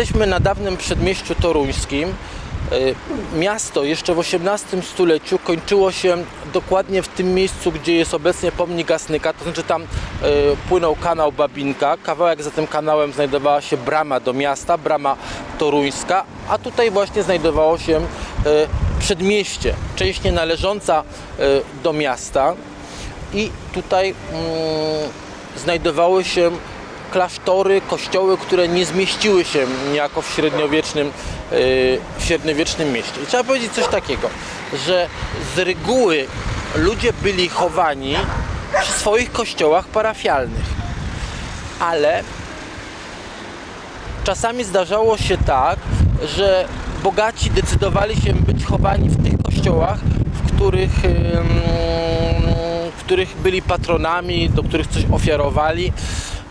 Jesteśmy na dawnym przedmieściu toruńskim. Y, Miasto jeszcze w XVIII stuleciu kończyło się dokładnie w tym miejscu, gdzie jest obecnie pomnik Gasnyka, to znaczy tam y, płynął kanał Babinka. Kawałek za tym kanałem znajdowała się brama do miasta, brama toruńska, a tutaj właśnie znajdowało się y, przedmieście, część nie należąca do miasta i tutaj mm, znajdowały się klasztory, kościoły, które nie zmieściły się niejako w średniowiecznym, yy, w średniowiecznym mieście. I trzeba powiedzieć coś takiego, że z reguły ludzie byli chowani przy swoich kościołach parafialnych, ale czasami zdarzało się tak, że bogaci decydowali się być chowani w tych kościołach, w których, w których byli patronami, do których coś ofiarowali.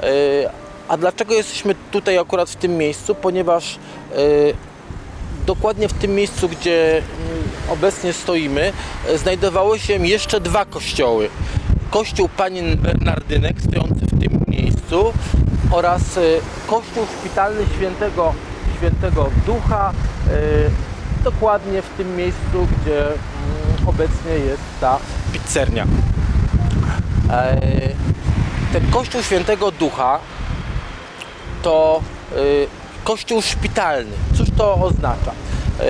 Yy, A dlaczego jesteśmy tutaj akurat w tym miejscu? Ponieważ yy, dokładnie w tym miejscu, gdzie mm, obecnie stoimy, e, znajdowały się jeszcze dwa kościoły. Kościół Panien Bernardynek, stojący w tym miejscu oraz e, kościół szpitalny świętego, świętego Ducha, e, dokładnie w tym miejscu, gdzie mm, obecnie jest ta pizzernia. Ten kościół świętego Ducha to y, kościół szpitalny. Cóż to oznacza? Y,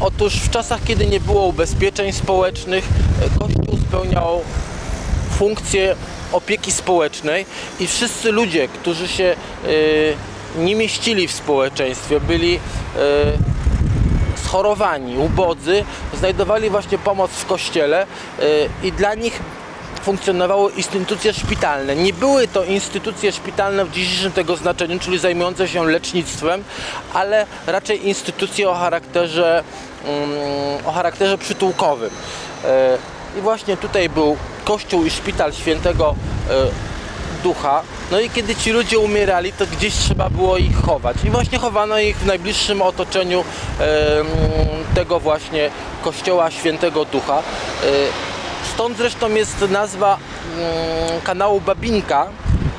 otóż w czasach, kiedy nie było ubezpieczeń społecznych, kościół spełniał funkcję opieki społecznej i wszyscy ludzie, którzy się y, nie mieścili w społeczeństwie, byli y, schorowani, ubodzy, znajdowali właśnie pomoc w kościele y, i dla nich funkcjonowały instytucje szpitalne. Nie były to instytucje szpitalne w dzisiejszym tego znaczeniu, czyli zajmujące się lecznictwem, ale raczej instytucje o charakterze, mm, o charakterze przytułkowym. E, I właśnie tutaj był kościół i szpital świętego e, ducha. No i kiedy ci ludzie umierali, to gdzieś trzeba było ich chować. I właśnie chowano ich w najbliższym otoczeniu e, tego właśnie kościoła świętego ducha. Stąd zresztą jest nazwa mm, kanału Babinka,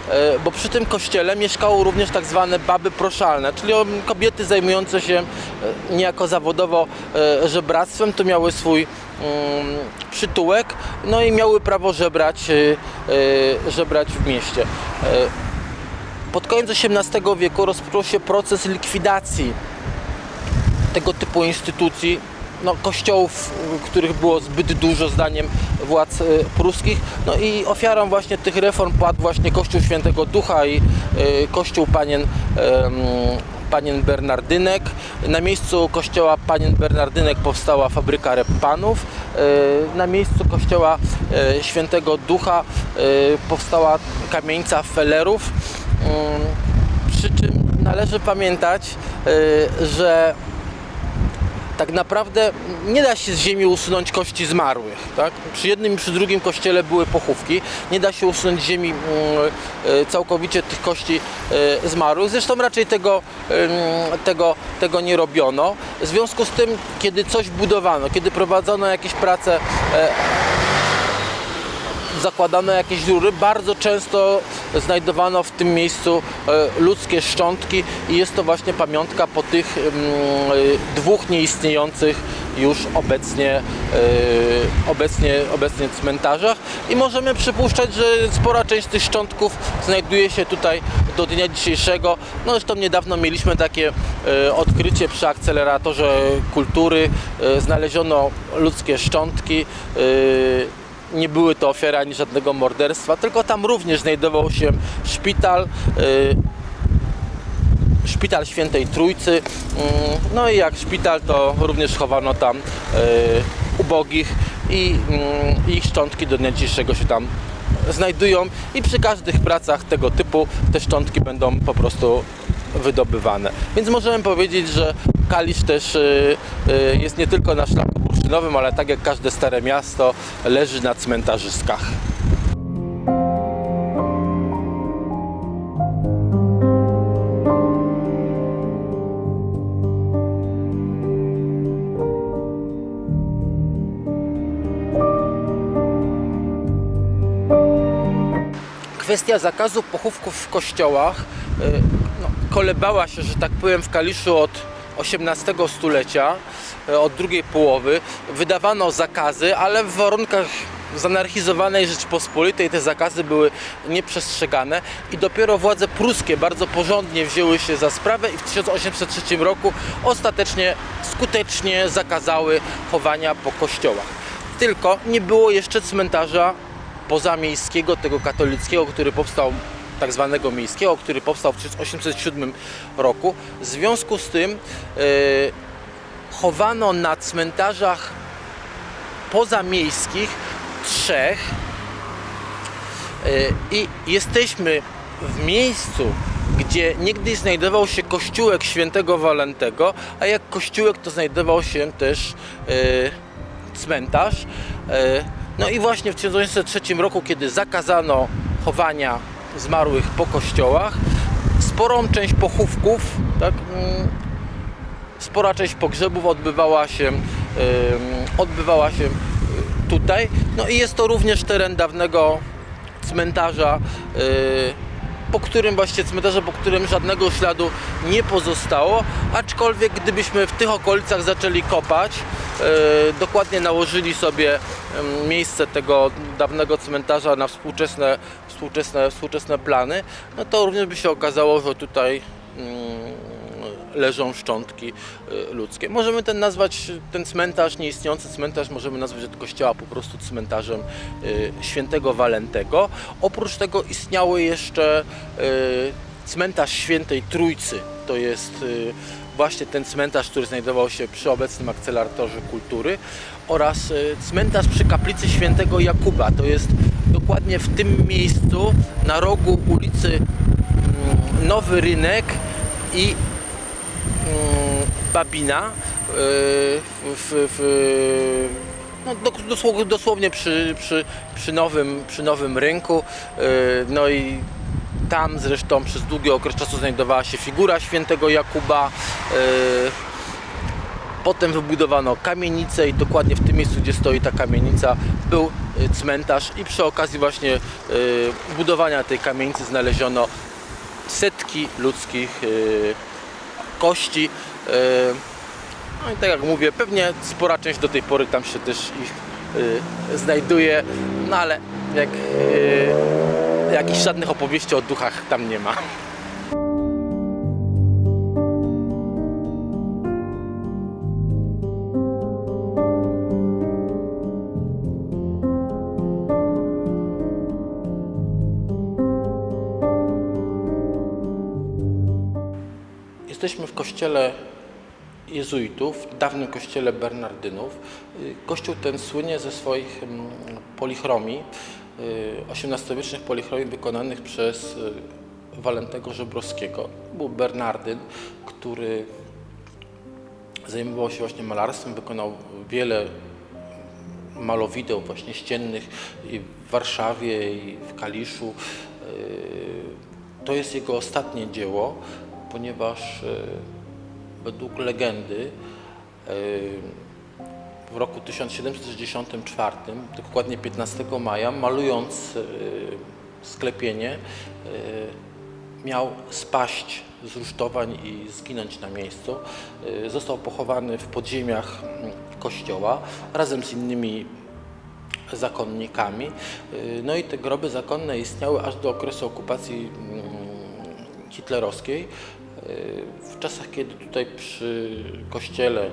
e, bo przy tym kościele mieszkało również tak zwane baby proszalne, czyli kobiety zajmujące się e, niejako zawodowo e, żebractwem, to miały swój mm, przytułek, no i miały prawo żebrać, żebrać w mieście. Pod koniec XVIII wieku rozpoczął się proces likwidacji tego typu instytucji, no, kościołów, y, których było zbyt dużo zdaniem władz y, pruskich. No i ofiarą właśnie tych reform padł właśnie Kościół Świętego Ducha i y, Kościół Panien, Panien Bernardynek. Na miejscu kościoła Panien Bernardynek powstała fabryka repanów. Na miejscu kościoła Świętego Ducha powstała kamienica Fellerów. Ym, Przy czym należy pamiętać, że tak naprawdę nie da się z ziemi usunąć kości zmarłych. Tak? Przy jednym i przy drugim kościele były pochówki. Nie da się usunąć z ziemi mm, e, całkowicie tych kości e, zmarłych. Zresztą raczej tego, tego, tego nie robiono. W związku z tym, kiedy coś budowano, kiedy prowadzono jakieś prace e, zakładano jakieś rury, bardzo często znajdowano w tym miejscu e, ludzkie szczątki i jest to właśnie pamiątka po tych mm, e, dwóch nieistniejących już obecnie, e, obecnie, obecnie cmentarzach i możemy przypuszczać, że spora część tych szczątków znajduje się tutaj do dnia dzisiejszego. No zresztą niedawno mieliśmy takie odkrycie przy akceleratorze kultury. Znaleziono ludzkie szczątki. Nie były to ofiary ani żadnego morderstwa, tylko tam również znajdował się szpital, y, szpital Świętej Trójcy. Mm, No i jak szpital, to również chowano tam y, ubogich i mm, ich szczątki do dnia dzisiejszego się tam znajdują i przy każdych pracach tego typu te szczątki będą po prostu wydobywane. Więc możemy powiedzieć, że Kalisz też y, y, jest nie tylko na szlaku bursztynowym, ale tak jak każde stare miasto leży na cmentarzyskach. Kwestia zakazu pochówków w kościołach. y, No, kolebała się, że tak powiem, w Kaliszu od XVIII stulecia, e, od drugiej połowy. Wydawano zakazy, ale w warunkach zanarchizowanej Rzeczpospolitej te zakazy były nieprzestrzegane i dopiero władze pruskie bardzo porządnie wzięły się za sprawę i w 1803 roku ostatecznie skutecznie zakazały chowania po kościołach. Tylko nie było jeszcze cmentarza pozamiejskiego, tego katolickiego, który powstał tak zwanego miejskiego, który powstał w 1807 roku. W związku z tym e, chowano na cmentarzach pozamiejskich trzech e, i jesteśmy w miejscu, gdzie niegdyś znajdował się kościółek świętego Walentego, a jak kościółek to znajdował się też e, cmentarz. No i właśnie w 1903 roku, kiedy zakazano chowania zmarłych po kościołach, sporą część pochówków, tak, mm, spora część pogrzebów odbywała się, odbywała się y, tutaj. No i jest to również teren dawnego cmentarza, y, po którym właśnie cmentarza, po którym żadnego śladu nie pozostało, aczkolwiek gdybyśmy w tych okolicach zaczęli kopać, y, dokładnie nałożyli sobie miejsce tego dawnego cmentarza na współczesne, współczesne, współczesne plany, no to również by się okazało, że tutaj mm, leżą szczątki y, ludzkie. Możemy ten nazwać, ten cmentarz, nieistniejący cmentarz, możemy nazwać od kościoła po prostu cmentarzem y, świętego Walentego. Oprócz tego istniały jeszcze y, cmentarz świętej Trójcy. To jest właśnie ten cmentarz, który znajdował się przy obecnym akceleratorze kultury oraz cmentarz przy kaplicy świętego Jakuba. To jest dokładnie w tym miejscu na rogu ulicy mm, Nowy Rynek i mm, Babina y, w, w, no, do- dosłownie, przy, przy, przy, nowym, przy nowym rynku. y, No i tam zresztą przez długi okres czasu znajdowała się figura świętego Jakuba. y, Potem wybudowano kamienicę i dokładnie w tym miejscu, gdzie stoi ta kamienica, był cmentarz i przy okazji właśnie y, budowania tej kamienicy znaleziono setki ludzkich y, kości. y, No i tak jak mówię, pewnie spora część do tej pory tam się też ich y, znajduje, no ale jak y, jakichś żadnych opowieści o duchach tam nie ma. Jesteśmy w kościele jezuitów, dawnym kościele Bernardynów. Y, Kościół ten słynie ze swoich mm, polichromii, y, XVIII-wiecznych polichromii wykonanych przez y, Walentego Żebrowskiego. Był Bernardyn, który zajmował się właśnie malarstwem, wykonał wiele malowideł właśnie ściennych w Warszawie i w Kaliszu. To jest jego ostatnie dzieło, ponieważ yy, według legendy yy, w roku 1764, dokładnie 15 maja, malując yy, sklepienie, miał spaść z rusztowań i zginąć na miejscu. Został pochowany w podziemiach mm, kościoła razem z innymi zakonnikami. No i te groby zakonne istniały aż do okresu okupacji mm, hitlerowskiej. W czasach, kiedy tutaj przy kościele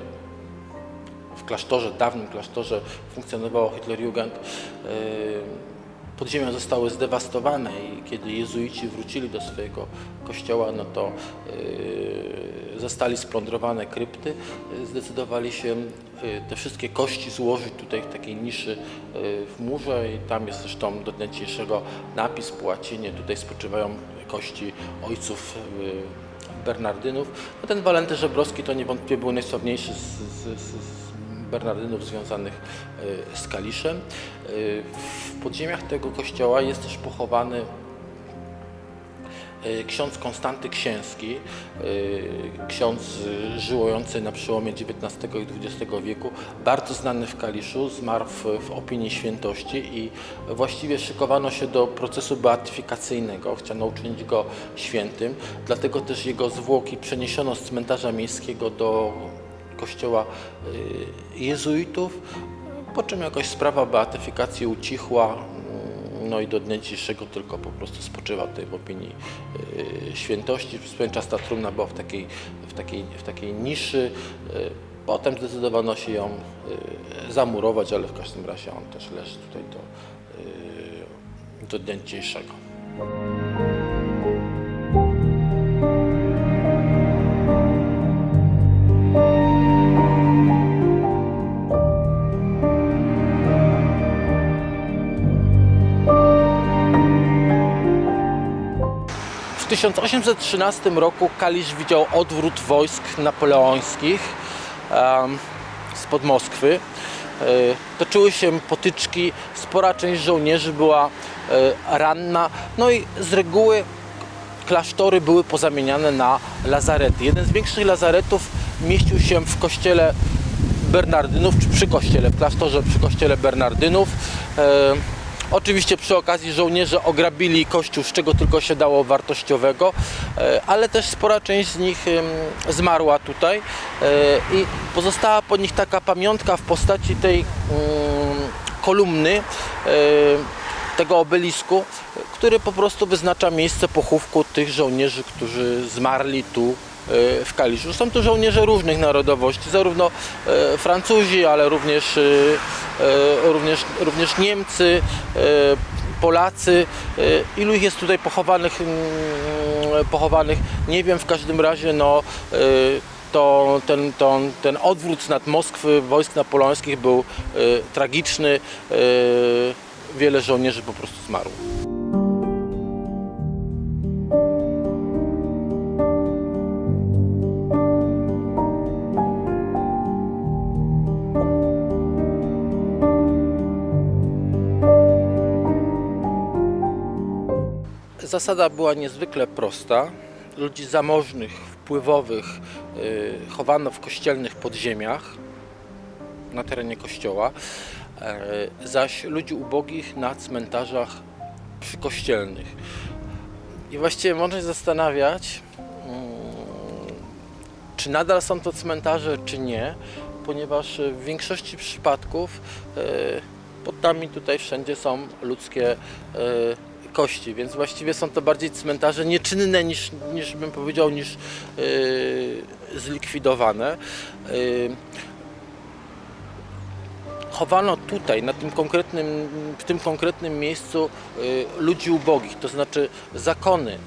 w klasztorze, dawnym klasztorze funkcjonowało Hitlerjugend, yy, podziemia zostały zdewastowane i kiedy jezuici wrócili do swojego kościoła, no to yy, zostali splądrowane krypty, yy, zdecydowali się te wszystkie kości złożyć tutaj w takiej niszy w murze i tam jest zresztą do dnia dzisiejszego napis po łacinie, tutaj spoczywają kości ojców Bernardynów. No ten Walenty Żebrowski to niewątpliwie był najsławniejszy z, z, z, Bernardynów związanych y, z Kaliszem. Y, W podziemiach tego kościoła jest też pochowany ksiądz Konstanty Księski, y, ksiądz y, żyjący na przełomie XIX i XX wieku, bardzo znany w Kaliszu, zmarł w, w opinii świętości i właściwie szykowano się do procesu beatyfikacyjnego, chciano uczynić go świętym, dlatego też jego zwłoki przeniesiono z cmentarza miejskiego do kościoła jezuitów, po czym jakoś sprawa beatyfikacji ucichła, no i do dnia dzisiejszego tylko po prostu spoczywa tutaj w opinii y, świętości. Swym czas ta trumna była w takiej, w takiej, w takiej niszy, y, potem zdecydowano się ją y, zamurować, ale w każdym razie on też leży tutaj do, do dnia dzisiejszego. 1813 roku Kalisz widział odwrót wojsk napoleońskich spod Moskwy. E, Toczyły się potyczki, spora część żołnierzy była e, ranna, no i z reguły klasztory były pozamieniane na lazarety. Jeden z większych lazaretów mieścił się w kościele Bernardynów, czy przy kościele, w klasztorze przy kościele Bernardynów. Oczywiście przy okazji żołnierze ograbili kościół, z czego tylko się dało wartościowego, e, ale też spora część z nich zmarła tutaj e, i pozostała po nich taka pamiątka w postaci tej mm, kolumny, e, tego obelisku, który po prostu wyznacza miejsce pochówku tych żołnierzy, którzy zmarli tu w Kaliszu. Są to żołnierze różnych narodowości, zarówno e, Francuzi, ale również, e, e, również, również Niemcy, Polacy. Ilu ich jest tutaj pochowanych, mm, pochowanych nie wiem, w każdym razie no, to ten, to, ten odwrót nad Moskwy wojsk napoleońskich był tragiczny. Wiele żołnierzy po prostu zmarło. Zasada była niezwykle prosta. Ludzi zamożnych, wpływowych y, chowano w kościelnych podziemiach na terenie kościoła, e, zaś ludzi ubogich na cmentarzach przykościelnych. I właściwie można się zastanawiać, mm, czy nadal są to cmentarze, czy nie, ponieważ w większości przypadków e, pod nami tutaj wszędzie są ludzkie kości, więc właściwie są to bardziej cmentarze nieczynne niż, niż bym powiedział, niż e, zlikwidowane. E, chowano tutaj, na tym konkretnym, w tym konkretnym miejscu y, ludzi ubogich, to znaczy zakony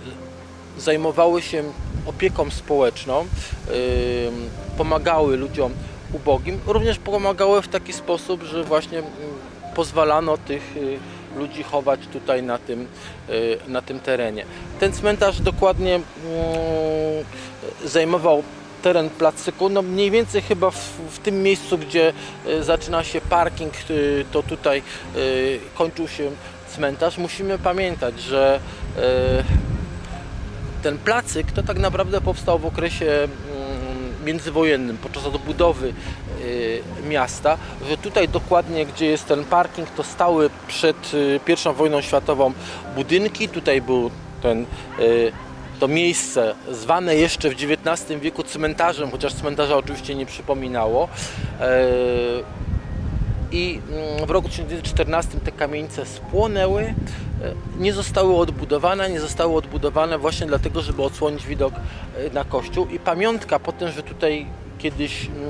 zajmowały się opieką społeczną, y, pomagały ludziom ubogim, również pomagały w taki sposób, że właśnie mm, pozwalano tych y, ludzi chować tutaj na tym, y, na tym terenie. Ten cmentarz dokładnie mm, zajmował teren placyku, no mniej więcej chyba w, w tym miejscu, gdzie y, zaczyna się parking, y, to tutaj kończył się cmentarz. Musimy pamiętać, że ten placyk to tak naprawdę powstał w okresie mm, międzywojennym, podczas odbudowy miasta, że tutaj dokładnie, gdzie jest ten parking, to stały przed y, I wojną światową budynki, tutaj był ten y, to miejsce zwane jeszcze w XIX wieku cmentarzem, chociaż cmentarza oczywiście nie przypominało. I mm, w roku 1914 te kamienice spłonęły, nie zostały odbudowane, nie zostały odbudowane właśnie dlatego, żeby odsłonić widok na kościół. I pamiątka po tym, że tutaj kiedyś mm,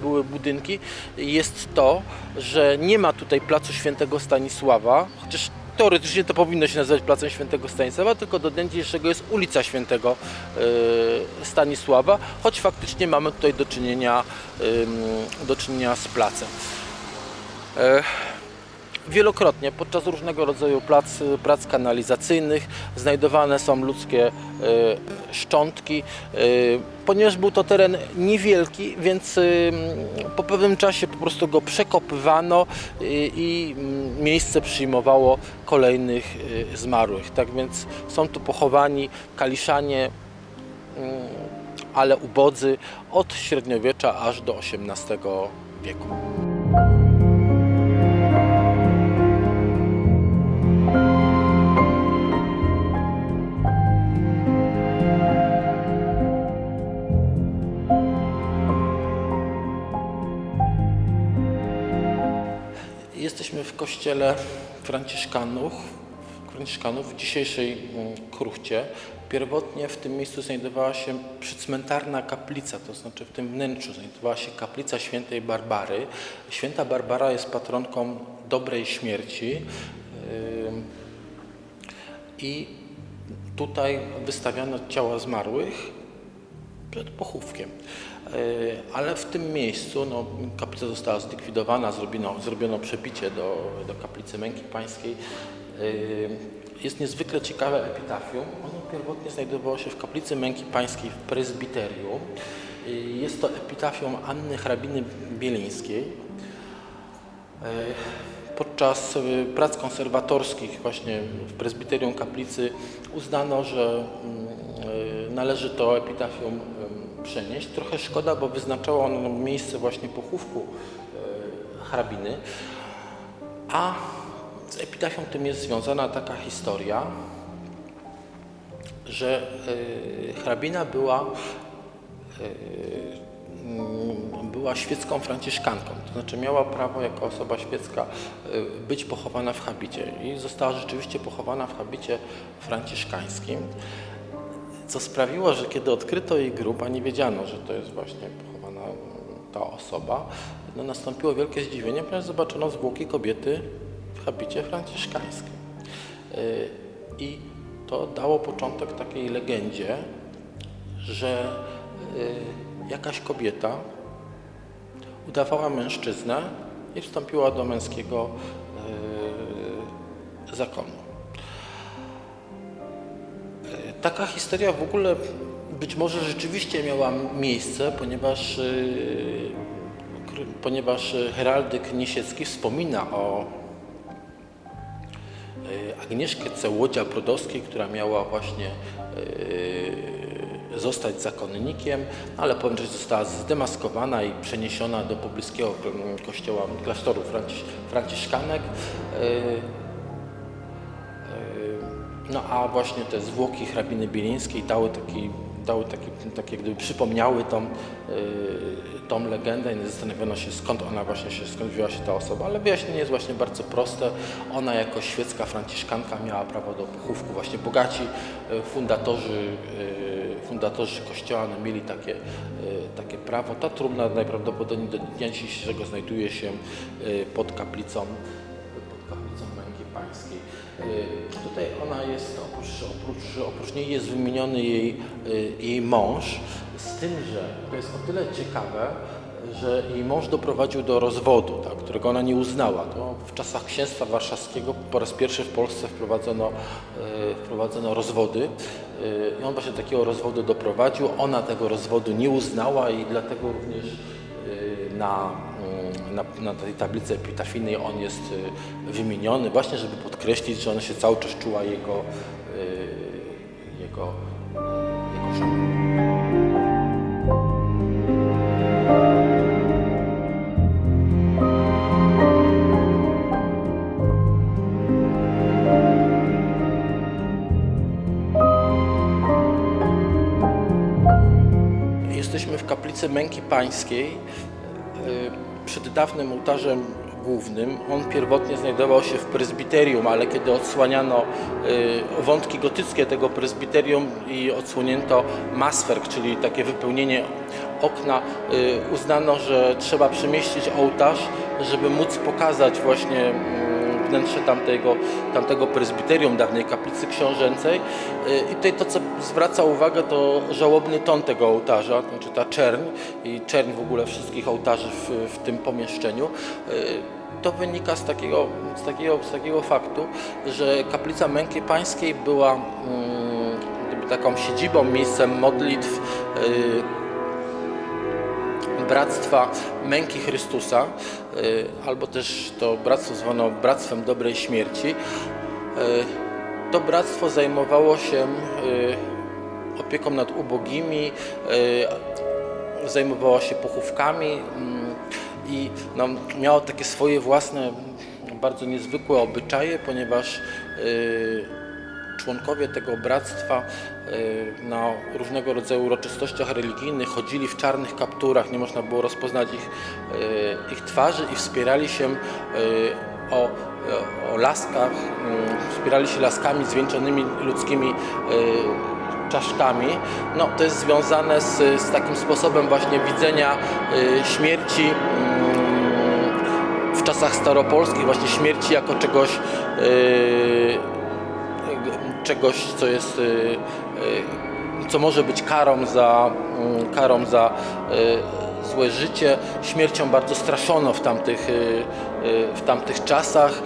były budynki, jest to, że nie ma tutaj placu świętego Stanisława, chociaż teoretycznie to powinno się nazywać Placem Świętego Stanisława, tylko do dnia dzisiejszego jest ulica Świętego e, Stanisława, choć faktycznie mamy tutaj do czynienia, do czynienia z placem. Wielokrotnie podczas różnego rodzaju prac, prac kanalizacyjnych znajdowane są ludzkie e, szczątki. E, Ponieważ był to teren niewielki, więc e, po pewnym czasie po prostu go przekopywano i mm, miejsce przyjmowało kolejnych zmarłych. Tak więc są tu pochowani kaliszanie, mm, ale ubodzy od średniowiecza aż do XVIII wieku. Jesteśmy w kościele Franciszkanów, Franciszkanów w dzisiejszej mm, Kruchcie. Pierwotnie w tym miejscu znajdowała się przycmentarna kaplica, to znaczy w tym wnętrzu znajdowała się kaplica świętej Barbary. Święta Barbara jest patronką dobrej śmierci. I tutaj wystawiano ciała zmarłych przed pochówkiem. E, Ale w tym miejscu no, kaplica została zlikwidowana, zrobiono, zrobiono przebicie do, do kaplicy Męki Pańskiej. E, Jest niezwykle ciekawe epitafium. Ono pierwotnie znajdowało się w kaplicy Męki Pańskiej w prezbiterium. E, Jest to epitafium Anny hrabiny Bielińskiej. Podczas prac konserwatorskich właśnie w prezbiterium kaplicy uznano, że mm, należy to epitafium przenieść. Trochę szkoda, bo wyznaczało ono miejsce właśnie pochówku e, hrabiny. A z epitafium tym jest związana taka historia, że e, hrabina była mm, była świecką franciszkanką, to znaczy miała prawo jako osoba świecka być pochowana w habicie i została rzeczywiście pochowana w habicie franciszkańskim, co sprawiło, że kiedy odkryto jej grób, a nie wiedziano, że to jest właśnie pochowana mm, ta osoba, no nastąpiło wielkie zdziwienie, ponieważ zobaczono zwłoki kobiety w habicie franciszkańskim. Y, I to dało początek takiej legendzie, że y, jakaś kobieta udawała mężczyznę i wstąpiła do męskiego y, zakonu. Taka historia w ogóle być może rzeczywiście miała miejsce, ponieważ, y, ponieważ heraldyk Nisiecki wspomina o y, Agnieszkę Cełodzia Brodowskiej, która miała właśnie y, zostać zakonnikiem, ale powiem, że została zdemaskowana i przeniesiona do pobliskiego mm, kościoła klasztoru Franci- Franciszkanek. No a właśnie te zwłoki hrabiny Bielińskiej dały taki, dały taki, tak jak gdyby przypomniały tą, y, tą legendę i zastanowiono się skąd ona właśnie się, skąd wzięła się ta osoba, ale wyjaśnienie jest właśnie bardzo proste. Ona jako świecka franciszkanka miała prawo do pochówku. Właśnie bogaci y, fundatorzy, y, fundatorzy kościoła no, mieli takie, y, takie prawo. Ta trumna najprawdopodobniej do dnia dzisiejszego znajduje się y, pod kaplicą pod kaplicą Męki Pańskiej. Y, Tutaj ona jest, oprócz, oprócz, oprócz niej jest wymieniony jej, y, jej mąż, z tym, że to jest o tyle ciekawe, że jej mąż doprowadził do rozwodu, tak, którego ona nie uznała. To w czasach księstwa warszawskiego po raz pierwszy w Polsce wprowadzono, y, wprowadzono rozwody i on właśnie takiego rozwodu doprowadził. Ona tego rozwodu nie uznała i dlatego również na, na, na tej tablicy epitafijnej on jest y, wymieniony właśnie, żeby podkreślić, że ona się cały czas czuła jego, y, jego, jego żoną. Jesteśmy w kaplicy Męki Pańskiej y, przed dawnym ołtarzem głównym. On pierwotnie znajdował się w prezbiterium, ale kiedy odsłaniano y, wątki gotyckie tego prezbiterium i odsłonięto maswerk, czyli takie wypełnienie okna, y, uznano, że trzeba przemieścić ołtarz, żeby móc pokazać właśnie wnętrze tamtego, tamtego prezbiterium, dawnej kaplicy książęcej. Y, I tutaj to, co zwraca uwagę, to żałobny ton tego ołtarza, znaczy ta czerń i czerń w ogóle wszystkich ołtarzy w, w tym pomieszczeniu. Y, to wynika z takiego, z, takiego, z takiego faktu, że kaplica Męki Pańskiej była mm, taką siedzibą, miejscem modlitw y, Bractwa Męki Chrystusa, y, albo też to bractwo zwano Bractwem Dobrej Śmierci. Y, To bractwo zajmowało się y, opieką nad ubogimi, zajmowało się pochówkami mm, i no, miało takie swoje własne, bardzo niezwykłe obyczaje, ponieważ członkowie tego bractwa y, na różnego rodzaju uroczystościach religijnych chodzili w czarnych kapturach, nie można było rozpoznać ich, y, ich twarzy i wspierali się y, o, o laskach, y, wspierali się laskami zwieńczonymi ludzkimi czaszkami. No, to jest związane z, z takim sposobem właśnie widzenia śmierci mm, w czasach staropolskich, właśnie śmierci jako czegoś czegoś, co jest, y, y, co może być karą za, mm, karą za y, złe życie. Śmiercią bardzo straszono w tamtych, w tamtych czasach,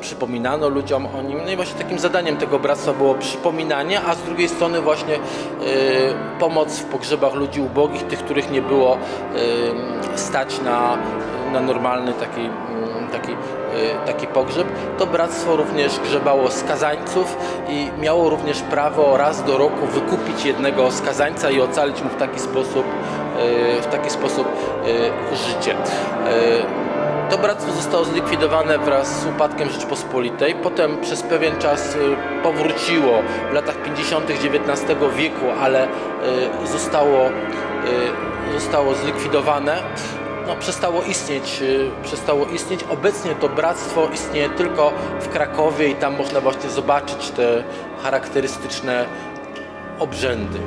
przypominano ludziom o nim. No i właśnie takim zadaniem tego bractwa było przypominanie, a z drugiej strony właśnie pomoc w pogrzebach ludzi ubogich, tych, których nie było stać na, na normalny taki, taki, y, taki pogrzeb. To bractwo również grzebało skazańców i miało również prawo raz do roku wykupić jednego skazańca i ocalić mu w taki sposób, y, w taki sposób y, życie. To bractwo zostało zlikwidowane wraz z upadkiem Rzeczpospolitej. Potem przez pewien czas powróciło w latach 50. XIX wieku, ale zostało, zostało zlikwidowane. No, przestało istnieć, y, przestało istnieć. Obecnie to bractwo istnieje tylko w Krakowie i tam można właśnie zobaczyć te charakterystyczne obrzędy.